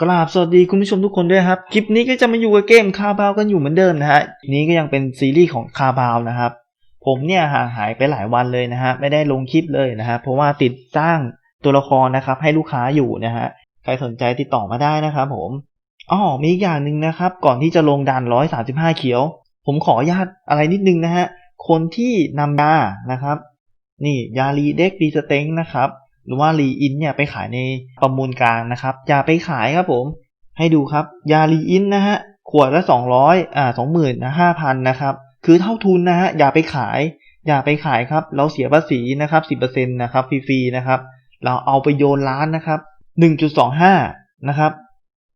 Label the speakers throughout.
Speaker 1: กราบสวัสดีคุณผู้ชมทุกคนด้วยครับ คลิปนี้ก็จะมาอยู่กับเกมคาบาวกันอยู่เหมือนเดิมนะฮะนี้ก็ยังเป็นซีรีส์ของคาบาวนะครับ ผมเนี่ยห่างหายไปหลายวันเลยนะฮะไม่ได้ลงคลิปเลยนะฮะเพราะว่าติดสร้างตัวละครนะครับ ให้ลูกค้าอยู่นะฮะใครสนใจติดต่อมาได้นะครับผมอ๋อมีอีกอย่างหนึ่งนะครับ ก่อนที่จะลงดัน135เขียว ผมขออนุญาตอะไรนิดนึงนะฮะคนที่นำยานะครับ นี่ยารีเด็กดีสเต็งนะครับ หรือว่ารีอินเนี่ยไปขายในประมูลกลางนะครับ อย่าไปขายครับผม ให้ดูครับ ยารีอินนะฮะ ขวดละ 200อ่า20,000นะ5,000นะครับ คือเท่าทุนนะฮะ อย่าไปขาย อย่าไปขายครับ เราเสียภาษีนะครับ10%นะครับฟรีๆนะครับ เราเอาไปโยนร้านนะครับ 1.25 นะครับ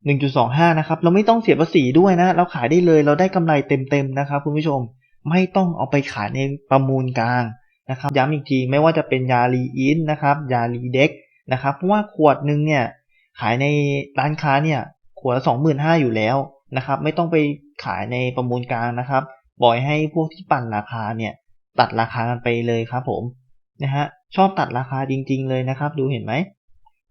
Speaker 1: 1.25 นะครับ เราไม่ต้องเสียภาษีด้วยนะ เราขายได้เลย เราได้กำไรเต็มๆนะครับคุณผู้ชม ไม่ต้องเอาไปขายในประมูลกลาง นะครับย้ำอีกทีไม่ว่าจะเป็นยาลีอินนะครับยาลีเด็กนะครับเพราะว่าขวดหนึ่งเนี่ยขายในร้านค้าเนี่ยขวดละสองหมื่นห้าอยู่แล้วนะครับไม่ต้องไปขายในประมูลกลางนะครับบ่อยให้พวกที่ปั่นราคาเนี่ยตัดราคากันไปเลยครับผมนะฮะชอบตัดราคาจริง ๆ เลยนะครับดูเห็นไหม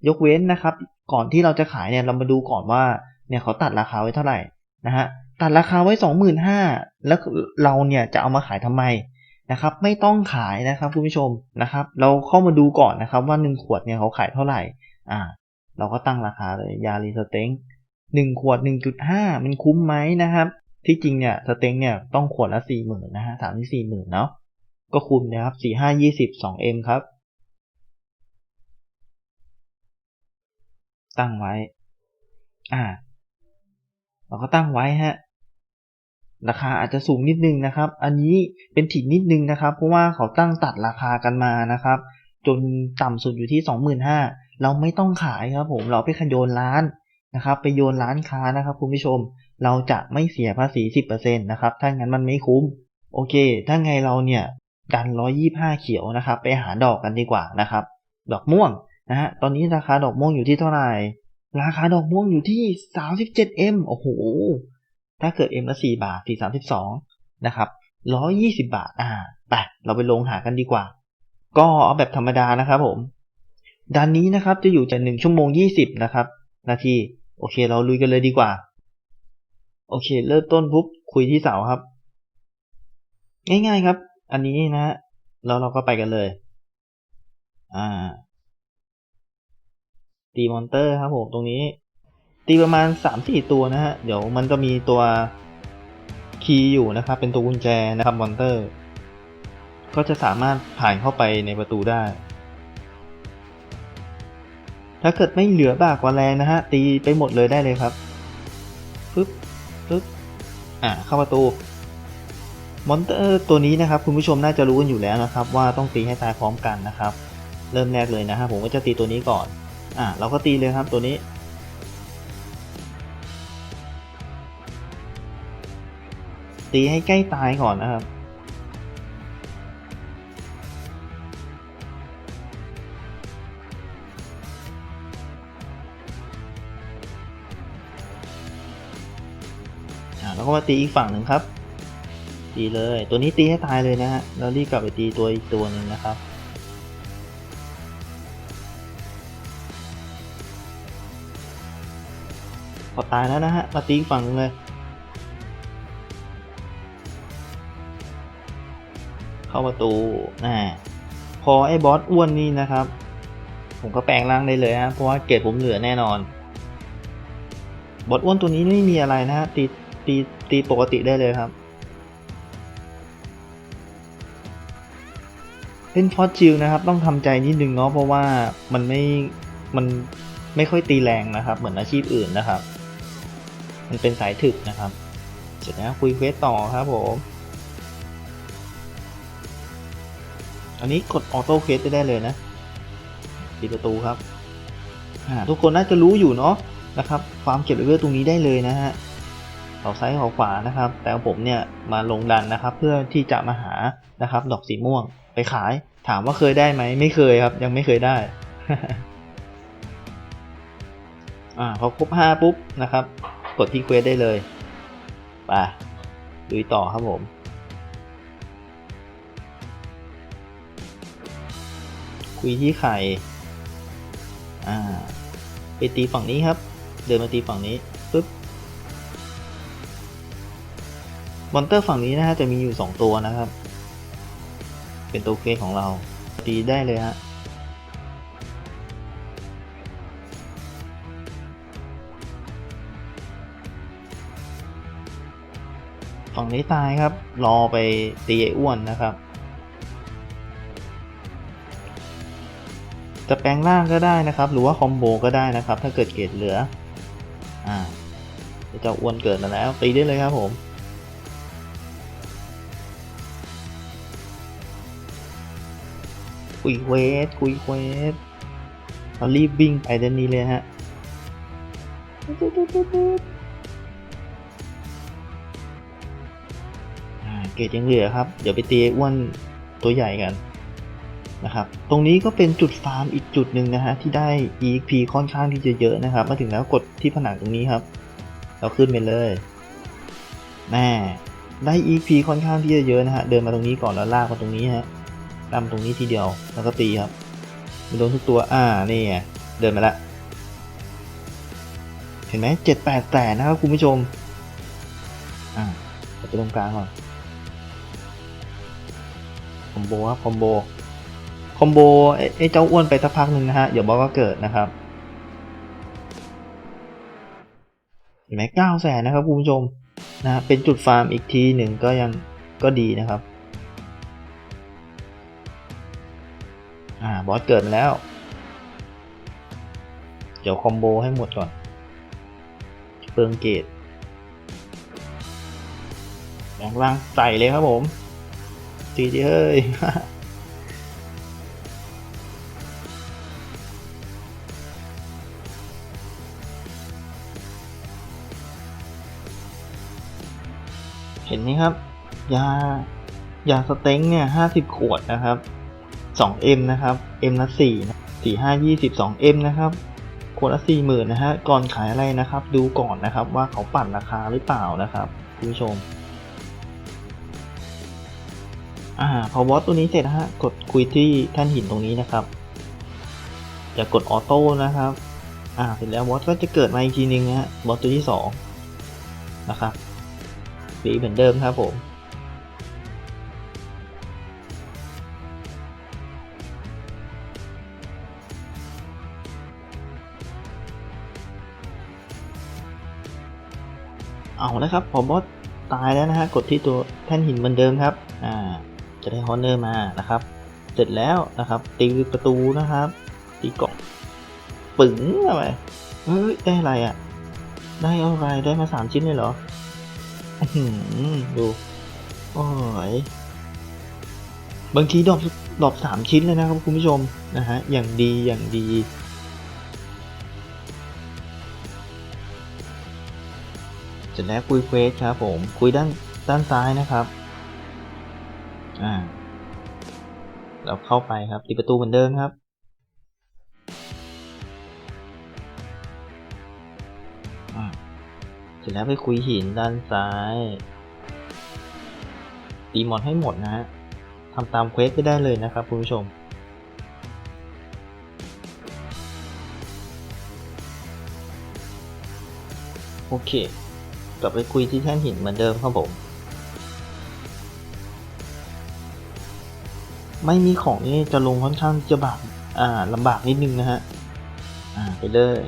Speaker 1: ยกเว้นนะครับ ก่อนที่เราจะขายเนี่ยเรามาดูก่อนว่าเนี่ยเขาตัดราคาไว้เท่าไหร่นะฮะตัดราคาไว้สองหมื่นห้าแล้วเราเนี่ยจะเอามาขายทำไม นะครับไม่ต้องขายนะครับคุณผู้ชมนะครับ เราเข้ามาดูก่อนนะครับว่าหนึ่งขวดเนี่ยเขาขายเท่าไหร่อ่าเราก็ตั้งราคาเลยยาลีสเต็งหนึ่งขวดหนึ่งจุดห้ามันคุ้มไหมนะครับ ที่จริงเนี่ยสเต็งเนี่ยต้องขวดละสี่หมื่นนะฮะสามที่สี่หมื่นเนาะก็คุ้มนะครับสี่ห้ายี่สิบสองเอ็มครับ ตั้งไว้ อ่า เราก็ตั้งไว้ฮะ ราคาอาจจะสูงนิดนึงนะครับ อันนี้เป็นถิงนิดนึงนะครับ เพราะว่าเขาตั้งตัดราคากันมานะครับ จนต่ำสุดอยู่ที่ 25,000เราไม่ต้องขายครับผมเราไปขยโยนร้านนะครับ ไปโยนร้านค้านะครับคุณผู้ชม เราจะไม่เสียภาษี 10%นะครับถ้างั้นมันไม่คุ้ม โอเค ถ้าไงเราเนี่ยดัน 125 เขียวนะครับ ไปหาดอกกันดีกว่านะครับ ดอกม่วงนะฮะตอนนี้ราคาดอกม่วงอยู่ที่เท่าไหร่ราคาดอกม่วงอยู่ที่ 37M โอ้โห ถ้าเกิด M ละ4บาท432นะครับ120 บาท อ่าไปเราไปลงหากันดีกว่า ก็เอาแบบธรรมดานะครับผมด้านนี้นะครับจะอยู่จะ1ชั่วโมง 20 นะครับ นาที โอเค เราลุยกันเลยดีกว่า โอเค เริ่มต้นปุ๊บคุยที่เสาครับ ง่ายๆครับ อันนี้นะ แล้วเราก็ไปกันเลย อ่าตีมอนเตอร์ครับผมตรงนี้ ตีประมาณสามสี่ตัวนะฮะ เดี๋ยวมันจะมีตัวคีย์อยู่นะครับ เป็นตัวกุญแจนะครับมอนเตอร์ ก็จะสามารถผ่านเข้าไปในประตูได้ ถ้าเกิดไม่เหลือบากกว่าแรงนะฮะ ตีไปหมดเลยได้เลยครับปึ๊บปึ๊บอ่าเข้าประตูมอนเตอร์ตัวนี้นะครับ คุณผู้ชมน่าจะรู้กันอยู่แล้วนะครับ ว่าต้องตีให้ตายพร้อมกันนะครับ เริ่มแรกเลยนะฮะผมก็จะตีตัวนี้ก่อน อ่าเราก็ตีเลยครับตัวนี้ ตีให้ใกล้ตายก่อนนะครับ แล้วก็มาตีอีกฝั่งหนึ่งครับ ตีเลย ตัวนี้ตีให้ตายเลยนะฮะ แล้วรีบกลับไปตีตัวอีกตัวหนึ่งนะครับพอตายแล้วนะฮะมาตีอีกฝั่งเลย เข้าประตูนะพอไอ้บอสอ้วนนี่นะครับ ผมก็แปลงร่างได้เลยฮะเพราะว่าเกรดผมเหลือแน่นอน บอสอ้วนตัวนี้ไม่มีอะไรนะฮะตีตีตีปกติได้เลยครับ เล่นฟอสชิลนะครับ ต้องทำใจนิดนึงเนาะเพราะว่ามันไม่มันไม่ค่อยตีแรงนะครับ เหมือนอาชีพอื่นนะครับ มันเป็นสายถึกนะครับ เสร็จแล้วคุยเควสต่อครับผม อันนี้กดออโต้เคสได้เลยนะปิดประตูครับทุกคนน่าจะรู้อยู่เนาะนะครับ ความเก็บเลเวลตรงนี้ได้เลยนะฮะเขาซ้ายเขาขวานะครับ แต่ผมเนี่ยมาลงดันนะครับ เพื่อที่จะมาหานะครับ ดอกสีม่วงไปขาย ถามว่าเคยได้ไหมไม่เคยครับ ยังไม่เคยได้อ่าพอครบห้าปุ๊บนะครับ กดที่เควสได้เลยไปลุยต่อครับผม คุยที่ไข่อ่าไปตีฝั่งนี้ครับ เดินมาตีฝั่งนี้ปึ๊บมอนเตอร์ฝั่งนี้นะฮะจะมีอยู่สองตัวนะครับ เป็นตัวเควสของเรา ตีได้เลยฮะฝั่งนี้ตายครับ รอไปตีไอ้อ้วนนะครับ จะแปลงร่างก็ได้นะครับ หรือว่าคอมโบก็ได้นะครับ ถ้าเกิดเกรดเหลือ อ่าเจ้าอ้วนเกิดมาแล้วตีได้เลยครับผมคุยเวสคุยเวสเรารีบวิ่งไปเดนนี้เลยฮะเกรดยังเหลือครับ เดี๋ยวไปตีอ้อ้วนตัวใหญ่กัน นะครับ ตรงนี้ก็เป็นจุดฟาร์มอีกจุดหนึ่งนะฮะที่ได้ EXP ค่อนข้างที่จะเยอะนะครับ มาถึงแล้วกดที่ผนังตรงนี้ครับ เราขึ้นไปเลยแม่ได้ EXP ค่อนข้างที่จะเยอะนะฮะ เดินมาตรงนี้ก่อนแล้วลากมาตรงนี้ฮะลามตรงนี้ทีเดียว แล้วก็ตีครับมันโดนทุกตัว อ่า นี่ไงเดินมาละ เห็นไหมเจ็ดแปดแสนนะครับคุณผู้ชม อ่าไปตรงกลางก่อน คอมโบครับ คอมโบ คอมโบไอ้เจ้าอ้วนไปสักพักหนึ่งนะฮะเดี๋ยวบอสก็เกิดนะครับเห็นไหมเก้าแสนนะครับคุณผู้ชมนะฮะเป็นจุดฟาร์มอีกทีหนึ่งก็ยังก็ดีนะครับอ่าบอสเกิดมาแล้ว เดี๋ยวคอมโบให้หมดก่อนเปิงเกตแบงล่างใส่เลยครับผมตีดิเฮ้ย นไหมครับ ยายาสเต็งเนี่ยห้าสิบขวดนะครับสองเอ็มนะครับเอ็มละสี่สี่ห้ายี่สิบสองเอ็มนะครับขวดละสี่หมื่นนะฮะก่อนขายอะไรนะครับ ดูก่อนนะครับว่าเขาปั่นราคาหรือเปล่านะครับคุณผู้ชมอ่าพอบอสตัวนี้เสร็จนะฮะกดคุยที่แท่านหินตรงนี้นะครับจะกดออโต้นะครับ อ่า เสร็จแล้วบอสก็จะเกิดมาอีกทีนึงนะฮะบอสตัวที่สองนะครับ สีเหมือนเดิมครับผม เอาแล้วครับพอบอสตายแล้วนะฮะ กดที่ตัวแท่นหินเหมือนเดิมครับ อ่า จะได้ฮอนเนอร์มานะครับ เสร็จแล้วนะครับ ตีประตูนะครับ ตีกล่องปึ๋งเข้าไปเฮ้ยได้อะไรอะ่ะ ได้อะไรได้มาสามชิ้นเลยเหรอ ดูโอ้ยบางทีดรอปดรอปสามชิ้นเลยนะครับคุณผู้ชมนะฮะอย่างดีอย่างดี เสร็จแล้วคุยเควสครับผมคุยด้านด้านซ้ายนะครับอ่าเราเข้าไปครับตีประตูเหมือนเดิมครับ ร็จแล้วไปคุยหินด้านซ้าย ตีมอนให้หมดนะฮะทำตามเควสไปได้เลยนะครับคุณผู้ชมโอเค กลับไปคุยที่แท่นหินเหมือนเดิมครับผม ไม่มีของนี่จะลงค่อนข้างจะบากอ่าลำบากนิดนึงนะฮะ อ่าไปเลย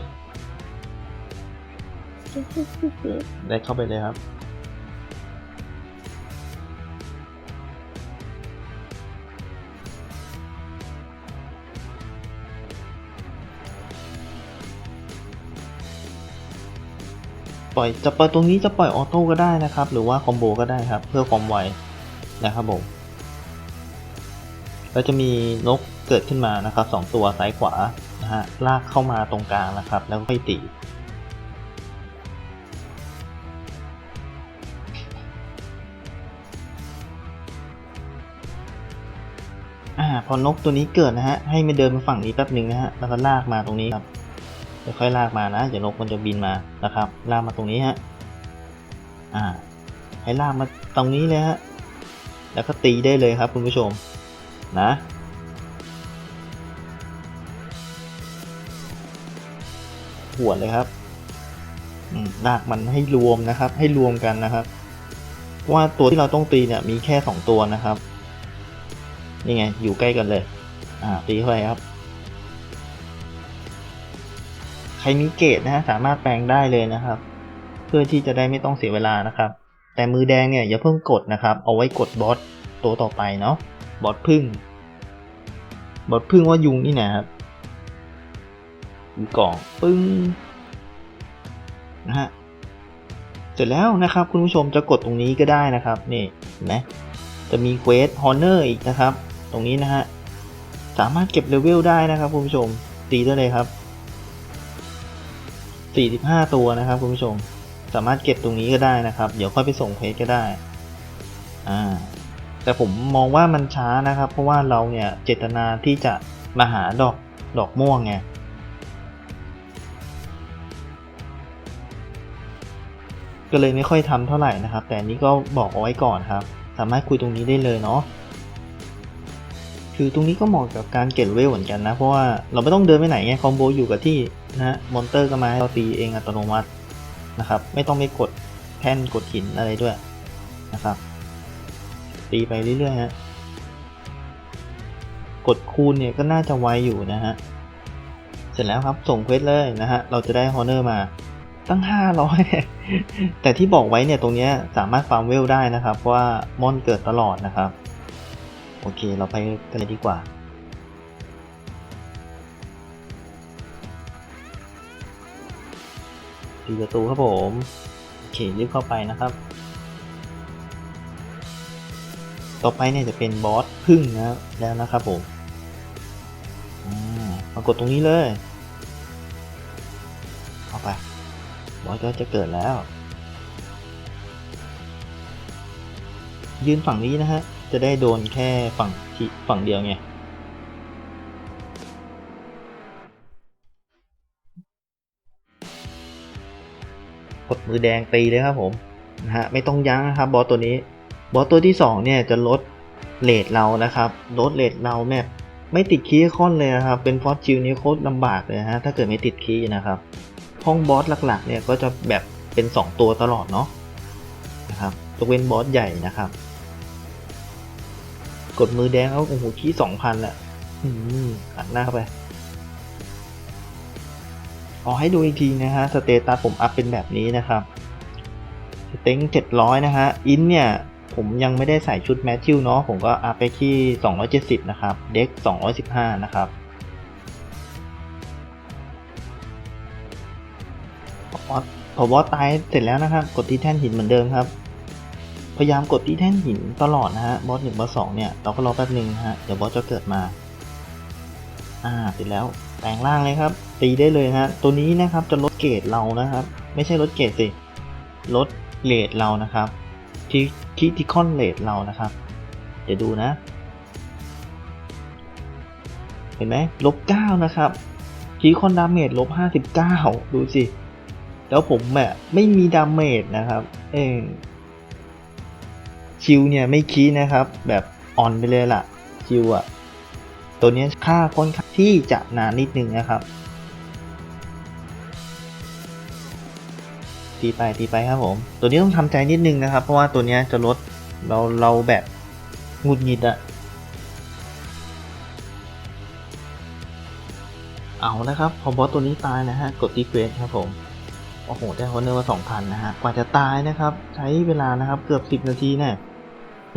Speaker 1: ได้เข้าไปเลยครับ ปล่อยจะปล่อยตรงนี้จะปล่อยออโต้ก็ได้นะครับ หรือว่าคอมโบก็ได้ครับ เพื่อความไวนะครับผมก็จะมีนกเกิดขึ้นมานะครับสองตัวซ้ายขวานะฮะลากเข้ามาตรงกลางนะครับ แล้วก็ค่อยตี อ่าพอนกตัวนี้เกิดนะฮะให้มันเดินมาฝั่งนี้แป๊บหนึ่งนะฮะแล้วก็ลากมาตรงนี้ครับค่อยลากมานะเดี๋ยวนกมันจะบินมานะครับลากมาตรงนี้ฮะอ่า ให้ลากมาตรงนี้เลยฮะแล้วก็ตีได้เลยครับคุณผู้ชมนะหัวเลยครับอืมลากมันให้รวมนะครับ ให้รวมกันนะครับ ว่าตัวที่เราต้องตีเนี่ยมีแค่สองตัวนะครับ นี่ไง อยู่ใกล้กันเลย อ่า ตีเข้าไปครับ ใครมีเกตนะฮะ สามารถแปลงได้เลยนะครับ เพื่อที่จะได้ไม่ต้องเสียเวลานะครับ แต่มือแดงเนี่ยอย่าเพิ่งกดนะครับ เอาไว้กดบอสตัวต่อไปเนาะ บอสพึ่ง บอสพึ่งว่ายุงนี่นะครับมีกล่องปึ้ง นะฮะ เสร็จแล้วนะครับ คุณผู้ชมจะกดตรงนี้ก็ได้นะครับ นี่นไหมจะมีเควสฮอนเนอร์อีกนะครับ ตรงนี้นะฮะ สามารถเก็บเลเวลได้นะครับคุณผู้ชม ตีได้เลยครับ 45 ตัวนะครับคุณผู้ชม สามารถเก็บตรงนี้ก็ได้นะครับ เดี๋ยวค่อยไปส่งเพจก็ได้ อ่า แต่ผมมองว่ามันช้านะครับ เพราะว่าเราเนี่ยเจตนาที่จะมาหาดอกดอกม่วงไงก็เลยไม่ค่อยทำเท่าไหร่นะครับ แต่นนี้ก็บอกเอาไว้ก่อนครับ สามารถคุยตรงนี้ได้เลยเนาะ คือตรงนี้ก็เหมาะกับการเก็บเวลเหมือนกันนะ เพราะว่าเราไม่ต้องเดินไปไหนไงคอมโบอยู่กับที่นะฮะมอนเตอร์ก็มาให้เราตีเองอัตโนมัตินะครับไม่ต้องไปกดแท่นกดหินอะไรด้วยนะครับ ตีไปเรื่อยๆฮะกดคูณเนี่ยก็น่าจะไวอยู่นะฮะเสร็จแล้วครับส่งเควสเลยนะฮะเราจะได้ฮอ n เนอร์มาตั้ง 500เนี่ยแต่ที่บอกไว้เนี่ยตรงนี้สามารถฟาร์มเวลได้นะครับ เพราะว่ามอนเกิดตลอดนะครับ โอเค เราไปกันเลยดีกว่าตีประตูครับผม โอเค รีบเข้าไปนะครับ ต่อไปเนี่ยจะเป็นบอสพึ่งนะแล้วนะครับผมอ่ามากดตรงนี้เลย เข้าไป บอสก็จะเกิดแล้ว ยืนฝั่งนี้นะฮะ จะได้โดนแค่ฝั่งที่ฝั่งเดียวไงกดมือแดงตีเลยครับผมนะฮะไม่ต้องยั้งนะครับบอสตัวนี้บอสตัวที่สองเนี่ยจะลดเลทเรานะครับลดเลทเราแบบไม่ติดคีย์คอนเลยนะครับ เป็นฟอสชิลนี้โคตรลำบากเลยฮะถ้าเกิดไม่ติดคีย์นะครับห้องบอสหลักๆเนี่ยก็จะแบบเป็น 2 ตัวตลอดเนาะนะครับยกเว้นบอสใหญ่นะครับ กดมือแดงแล้วโอ้โหคีย์สองพันแหละอืมอัดหน้าเข้าไปเอให้ดูอีกทีนะฮะสเตตัสผมอัพเป็นแบบนี้นะครับสเต็งเจ็ดร้อยนะฮะอินเนี่ยผมยังไม่ได้ใส่ชุดแมทธิวเนาะผมก็อัพไปที่ 270 นะครับ เด็ก 215 นะครับ พอพอบอสตายเสร็จแล้วนะครับ กดที่แท่นหินเหมือนเดิมครับ พยายามกดที่แท่นหินตลอดนะฮะ บอสหนึ่งบอสสองเนี่ย เราก็รอแป๊บนึงนะฮะ เดี๋ยวบอสจะเกิดมา อ่าเสร็จแล้ว แปลงร่างเลยครับ ตีได้เลยฮะ ตัวนี้นะครับจะลดเกรดเรานะครับ ไม่ใช่ลดเกรดสิ ลดเลทเรานะครับ ที่คิติคอนเลทเรานะครับ เดี๋ยวดูนะ เห็นไหมลบเก้านะครับคีคอนดาเมจลบห้าสิบเก้าดูสิ แล้วผมแบบไม่มีดาเมจนะครับ เออ ชิวเนี่ยไม่คีนะครับ แบบอ่อนไปเลยล่ะชิวอะตัวนี้ค่าค่อนข้างที่จะนานนิดนึงนะครับ ตีไปตีไปครับผม ตัวนี้ต้องทำใจนิดนึงนะครับ เพราะว่าตัวนี้จะลดเราเราแบบหงุดหงิดอะเอานะครับ พอบอสตัวนี้ตายนะฮะ กดตีเควสครับผม โอ้โห ได้ฮอนเนอร์มาสองพันนะฮะ กว่าจะตายนะครับ ใช้เวลานะครับ เกือบสิบนาทีแน่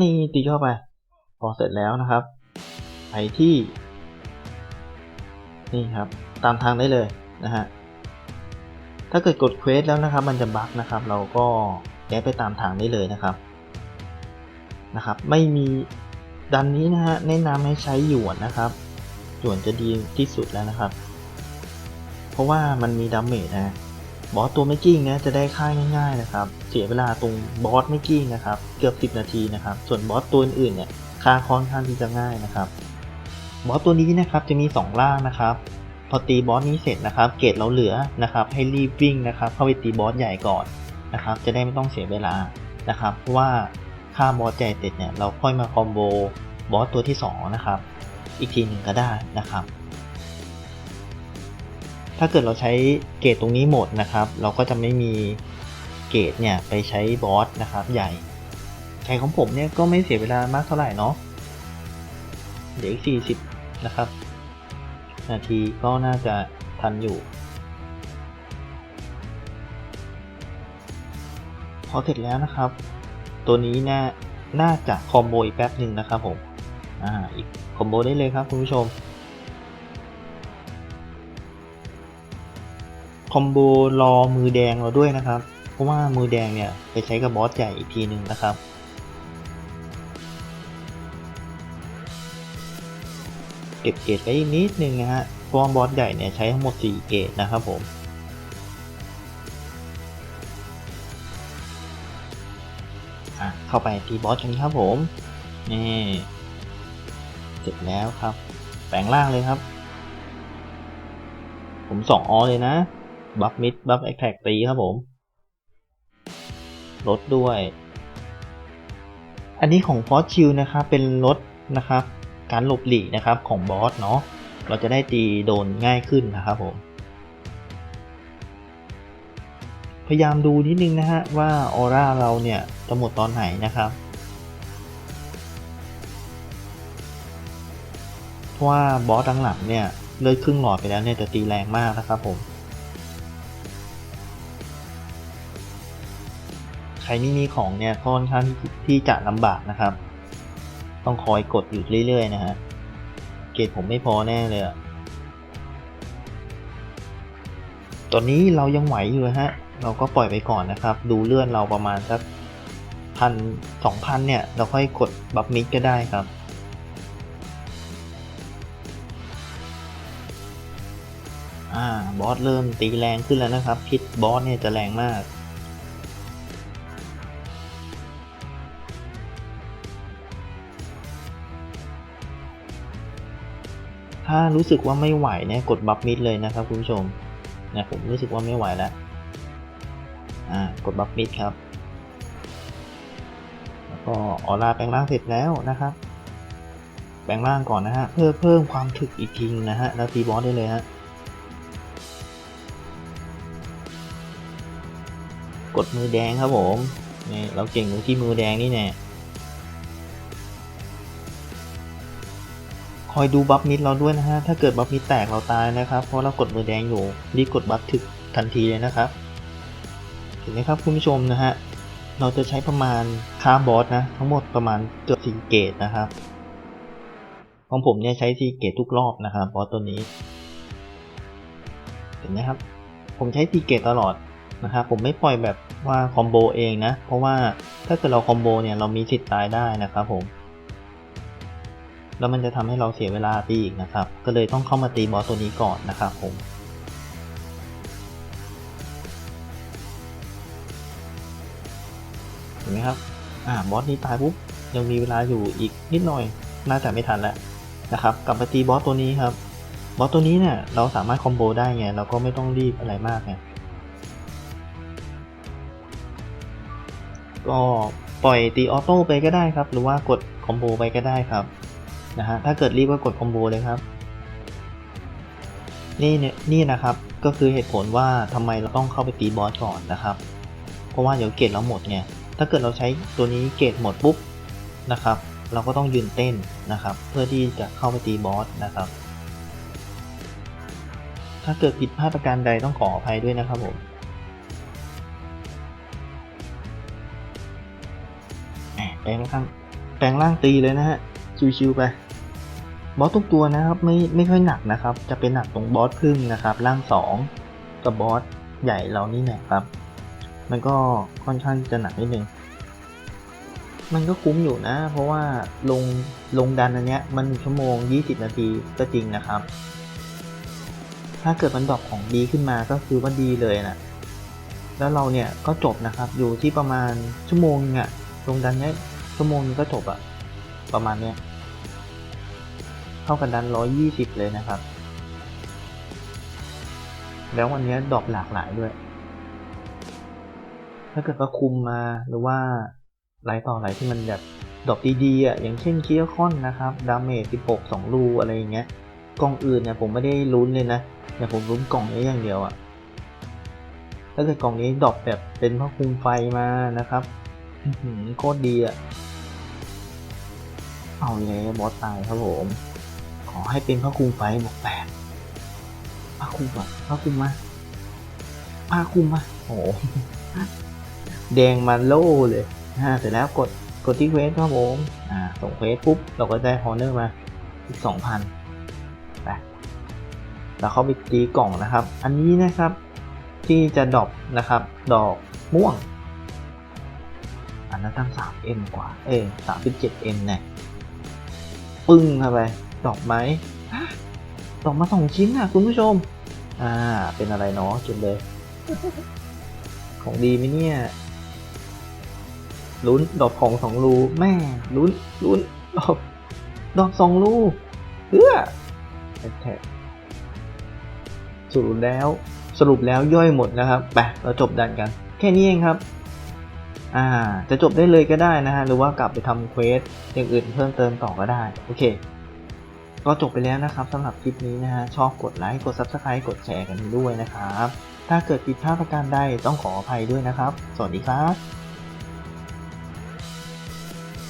Speaker 1: นี่ตีเข้าไป พอเสร็จแล้วนะครับ ไปที่ นี่ครับ ตามทางได้เลยนะฮะ ถ้าเกิดกดเควสแล้วนะครับ มันจะบั๊กนะครับ เราก็แก้ไปตามทางได้เลยนะครับ นะครับ ไม่มีดันนี้นะฮะ แนะนำให้ใช้หยวนนะครับ หยวนจะดีที่สุดแล้วนะครับ เพราะว่ามันมีดาเมจนะ บอสตัวไม่กิ้งนะจะได้ค่ายง่ายๆนะครับ เสียเวลาตรงบอสไม่กิ้งนะครับ เกือบ 10 นาทีนะครับ ส่วนบอสตัวอื่นๆเนี่ยค่าค่อนข้างที่จะง่ายนะครับ บอสตัวนี้นะครับจะมี 2 ล่างนะครับ พอตีบอสนี้เสร็จนะครับ เกรดเราเหลือนะครับ ให้รีบวิ่งนะครับ เข้าไปตีบอสใหญ่ก่อนนะครับ จะได้ไม่ต้องเสียเวลานะครับเพราะว่าค่าบอสใหญ่เสร็จเนี่ยเราค่อยมาคอมโบบอสตัวที่2นะครับ อีกทีหนึ่งก็ได้นะครับ ถ้าเกิดเราใช้เกรดตรงนี้หมดนะครับ เราก็จะไม่มีเกรดเนี่ยไปใช้บอสนะครับใหญ่ใช้ของผมเนี่ยก็ไม่เสียเวลามากเท่าไหร่เนาะเดี๋ยวอีกสี่สิบนะครับ นาทีก็น่าจะทันอยู่ พอเสร็จแล้วนะครับ ตัวนี้น่าน่าจะคอมโบอีกแป๊บหนึ่งนะครับผม อ่า อีกคอมโบได้เลยครับคุณผู้ชม คอมโบรอมือแดงเราด้วยนะครับ เพราะว่ามือแดงเนี่ยไปใช้กับบอสใหญ่อีกทีหนึ่งนะครับ เก็บเกรดไว้อีกนิดนึงนะฮะ เพราะว่าบอสใหญ่เนี่ยใช้ทั้งหมด 4 เกรดนะครับผมเข้าไปตีบอสกันครับผม นี่เสร็จแล้วครับ แปลงร่างเลยครับ ผมสองออเลยนะ บัฟมิดบัฟแอคแท็กตีครับผมลดด้วย อันนี้ของฟอสชิลนะครับเป็นลดนะครับ การหลบหลีกนะครับของบอสเนาะเราจะได้ตีโดนง่ายขึ้นนะครับผม พยายามดูนิดนึงนะฮะว่าออร่าเราเนี่ยจะหมดตอนไหนนะครับเพราะว่าบอสหลังๆเนี่ยเลือดครึ่งหลอดไปแล้วเนี่ยจะตีแรงมากนะครับผม รไม่มีของเนี่ยค่อนข้างที่จะลำบากนะครับ ต้องคอยกดอยู่เรื่อยๆนะฮะ เกรดผมไม่พอแน่เลยตอนนี้เรายังไหวอยู่ฮะ เราก็ปล่อยไปก่อนนะครับ ดูเลื่อนเราประมาณสักพันสองพันเนี่ย เราค่อยกดบัฟมิดก็ได้ครับอ่าบอสเริ่มตีแรงขึ้นแล้วนะครับ พิษบอสเนี่ยจะแรงมาก ถ้ารู้สึกว่าไม่ไหวเนี่ยกดบัฟมิดเลยนะครับคุณผู้ชมนะผมรู้สึกว่าไม่ไหวแล้ว อ่ากดบัฟมิดครับ แล้วก็ออร่าแปลงร่างเสร็จแล้วนะครับ แปลงร่างก่อนนะฮะ เพื่อเพิ่มความถึกอีกทีนะฮะ แล้วตีบอสได้เลยฮะ กดมือแดงครับผมนี่เราเก่งตรงที่มือแดงนี่แน่ คอยดูบัฟมิดเราด้วยนะฮะ ถ้าเกิดบัฟมิดแตกเราตายนะครับ เพราะเรากดมือแดงอยู่รีบกดบัฟถึกทันทีเลยนะครับ เห็นไหมครับคุณผู้ชมนะฮะ เราจะใช้ประมาณค่าบอสนะ ทั้งหมดประมาณเกือบ4เกตนะครับ ของผมเนี่ยใช้4เกตทุกรอบนะครับบอสตัวนี้ เห็นไหมครับ ผมใช้4เกตตลอดนะครับผมไม่ปล่อยแบบว่าคอมโบเองนะ เพราะว่าถ้าเกิดเราคอมโบเนี่ยเรามีสิทธิ์ตายได้นะครับผม แล้วมันจะทำให้เราเสียเวลาไปอีกนะครับ ก็เลยต้องเข้ามาตีบอสตัวนี้ก่อนนะครับผมเห็นไหมครับอ่าบอสนี้ตายปุ๊บยังมีเวลาอยู่อีกนิดหน่อย น่าจะไม่ทันแล้วนะครับกลับมาตีบอสตัวนี้ครับบอสตัวนี้เนี่ยเราสามารถคอมโบได้ไงเราก็ไม่ต้องรีบอะไรมากไงก็ปล่อยตีออโต้ไปก็ได้ครับ หรือว่ากดคอมโบไปก็ได้ครับ นะฮะถ้าเกิดรีบก็กดคอมโบเลยครับนี่เนี่ยนี่นะครับก็คือเหตุผลว่าทำไมเราต้องเข้าไปตีบอสก่อนนะครับ เพราะว่าเดี๋ยวเกรดเราหมดไงถ้าเกิดเราใช้ตัวนี้เกรดหมดปุ๊บนะครับ เราก็ต้องยืนเต้นนะครับ เพื่อที่จะเข้าไปตีบอสนะครับ ถ้าเกิดผิดพลาดประการใดต้องขออภัยด้วยนะครับผมแปลงร่างแปลงร่างตีเลยนะฮะ ชิวๆไปบอสทุกตัวนะครับไม่ไม่ค่อยหนักนะครับ จะเป็นหนักตรงบอสพึ่งนะครับ ร่างสองกับบอสใหญ่เรานี่แหละครับ มันก็ค่อนข้างจะหนักนิดนึงมันก็คุ้มอยู่นะ เพราะว่าลงลงดันอันเนี้ยมันชั่วโมง 20 นาทีก็จริงนะครับ ถ้าเกิดมันดรอปของดีขึ้นมาก็คือว่าดีเลยนะแล้วเราเนี่ยก็จบนะครับอยู่ที่ประมาณชั่วโมงนึงอะลงดันเนี้ยชั่วโมงนึงก็จบอะประมาณเนี้ย เท่ากันดัน 120 เลยนะครับ แล้ววันนี้ดอปหลากหลายด้วย ถ้าเกิดว่าคุมมาหรือว่าไหลต่อไหลที่มันแบบดอปดีๆอะอย่างเช่นเคียคอนนะครับดาเมจ16 2รูอะไรอย่างเงี้ยกล่องอื่นเนี่ยผมไม่ได้ลุ้นเลยนะในแต่ผมลุ้นกล่องนี้อย่างเดียวอะถ้าเกิดกล่องนี้ดอปแบบเป็นพระคุมไฟมานะครับอื้อหือโคตรดีอะ เอาเลยบอสตายครับผม ขอให้เป็นพระคุมไฟบวกแปดพระคุมอะพระคุมมาพระคุมมาโอ้โหแดงมันโล่เลยอ่าเสร็จแล้วกดกดที่เควสครับผมอ่าส่งเควสปุ๊บเราก็ได้ฮอร์เนอร์มาอีกสองพันไปแล้วเขาไปตีกล่องนะครับ อันนี้นะครับ ที่จะดอปนะครับ ดอกม่วง อันนั้นตั้ง 3M กว่า เอ้ย 37M เนี่ยปึ้งเข้าไป ดอกไหมฮะดอกมาสองชิ้นอะคุณผู้ชม อ่า เป็นอะไรเนาะจุดเลย ของดีไหมเนี่ย ลุ้นดอกของสองรูแม่ลุ้นลุ้นดอกดอกสองรูเพื่อแท็สรุปแล้วสรุปแล้วย่อยหมดนะครับไปเราจบดันกัน แค่นี้เองครับ อ่า จะจบได้เลยก็ได้นะฮะหรือว่ากลับไปทำเควสอย่างอื่นเพิ่มเติมต่อก็ได้ โอเค ก็จบไปแล้วนะครับสำหรับคลิปนี้นะฮะชอบกดไลค์กด Subscribe กดแชร์กันด้วยนะครับ ถ้าเกิดผิดพลาดประการใดต้องขออภัยด้วยนะครับ สวัสดีครับ